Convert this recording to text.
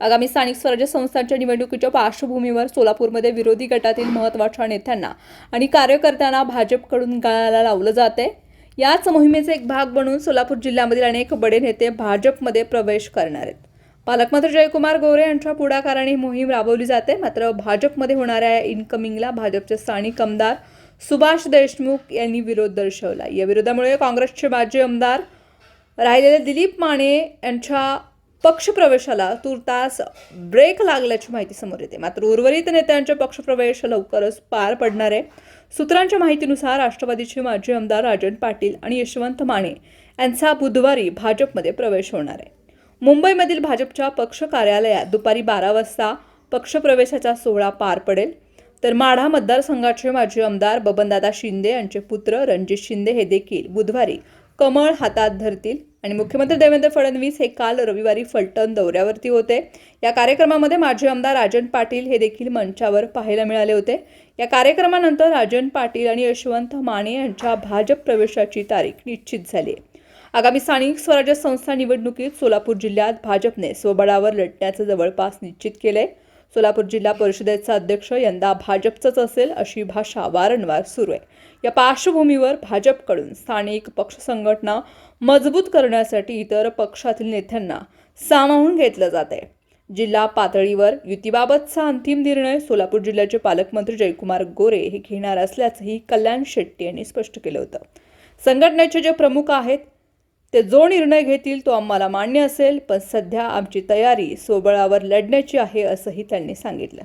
आगामी स्थानिक स्वराज्य संस्थांच्या निवडणुकीच्या पार्श्वभूमीवर सोलापूरमध्ये विरोधी गटातील महत्त्वाच्या नेत्यांना आणि कार्यकर्त्यांना भाजपकडून गाळाला लावलं जाते आहे याच मोहिमेचा एक भाग बनून सोलापूर जिल्ह्यामधील अनेक बडे नेते भाजपमध्ये प्रवेश करणार आहेत. पालकमंत्री जयकुमार गोरे यांच्या पुढाकाराने ही मोहीम राबवली जाते. मात्र भाजपमध्ये होणाऱ्या या इनकमिंगला भाजपचे स्थानिक आमदार सुभाष देशमुख यांनी विरोध दर्शवला. या विरोधामुळे काँग्रेसचे माजी आमदार राहिलेले दिलीप माने यांच्या पक्षप्रवेशाला तुर्तास ब्रेक लागल्याची माहिती समोर येते. मात्र उर्वरित नेत्यांचे पक्षप्रवेश लवकरच पार पडणार आहे. सूत्रांच्या माहितीनुसार राष्ट्रवादीचे माजी आमदार राजन पाटील आणि यशवंत माने यांचा बुधवारी भाजपमध्ये प्रवेश होणार आहे. मुंबईमधील भाजपच्या पक्ष कार्यालयात दुपारी बारा वाजता पक्षप्रवेशाचा सोहळा पार पडेल. तर माढा मतदारसंघाचे माजी आमदार बबनदादा शिंदे यांचे पुत्र रणजित शिंदे हे देखील बुधवारी कमळ हातात धरतील. आणि मुख्यमंत्री देवेंद्र फडणवीस हे काल रविवारी फलटण दौऱ्यावरती होते. या कार्यक्रमामध्ये माजी आमदार राजन पाटील हे देखील मंचावर पाहायला मिळाले होते. या कार्यक्रमानंतर राजन पाटील आणि यशवंत माने यांच्या भाजप प्रवेशाची तारीख निश्चित झाली आहे. आगामी स्थानिक स्वराज्य संस्था निवडणुकीत सोलापूर जिल्ह्यात भाजपने स्वबळावर लढण्याचं जवळपास निश्चित केलं आहे सोलापूर जिल्हा परिषदेचा अध्यक्ष यंदा भाजपचंच असेल अशी भाषा वारंवार सुरू आहे. या पार्श्वभूमीवर भाजपकडून स्थानिक पक्ष संघटना मजबूत करण्यासाठी इतर पक्षातील नेत्यांना सामावून घेतलं जात आहे. जिल्हा पातळीवर युतीबाबतचा अंतिम निर्णय सोलापूर जिल्ह्याचे पालकमंत्री जयकुमार गोरे हे घेणार असल्याचंही कल्याण शेट्टी यांनी स्पष्ट केलं होतं. संघटनेचे जे प्रमुख आहेत ते जो निर्णय घेतील तो आम्हाला मान्य असेल पण सध्या आमची तयारी सोबळावर लढण्याची आहे असंही त्यांनी सांगितलं.